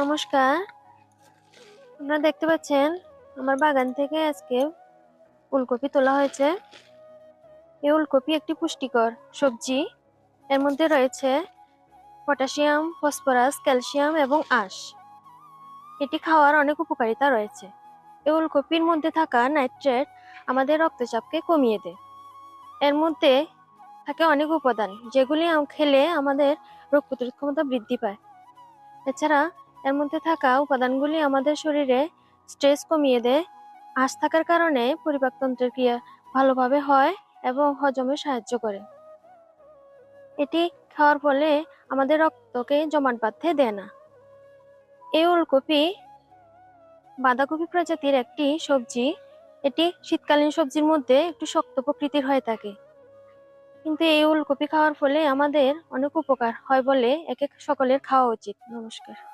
নমস্কার। আপনারা দেখতে পাচ্ছেন, আমার বাগান থেকে আজকে ফুলকপি তোলা হয়েছে। এই ফুলকপি একটি পুষ্টিকর সবজি। এর মধ্যে রয়েছে পটাশিয়াম, ফসফরাস, ক্যালসিয়াম এবং আঁশ। এটি খাওয়ার অনেক উপকারিতা রয়েছে। এই ফুলকপির মধ্যে থাকা নাইট্রেট আমাদের রক্তচাপকে কমিয়ে দেয়। এর মধ্যে থাকে অনেক উপাদান, যেগুলি খেলে আমাদের রোগ প্রতিরোধ ক্ষমতা বৃদ্ধি পায়। এছাড়া এর মধ্যে থাকা উপাদানগুলি আমাদের শরীরে স্ট্রেস কমিয়ে দেয়। আঁশ থাকার কারণে পরিপাকতন্ত্রের ক্রিয়া ভালোভাবে হয় এবং হজমে সাহায্য করে। এটি খাওয়ার ফলে আমাদের রক্তকে জমাট বাঁধতে দেয় না। এই ওলকপি বাঁধাকপি প্রজাতির একটি সবজি। এটি শীতকালীন সবজির মধ্যে একটু শক্ত প্রকৃতির হয়ে থাকে। কিন্তু এই ওলকপি খাওয়ার ফলে আমাদের অনেক উপকার হয় বলে একে সকলের খাওয়া উচিত। নমস্কার।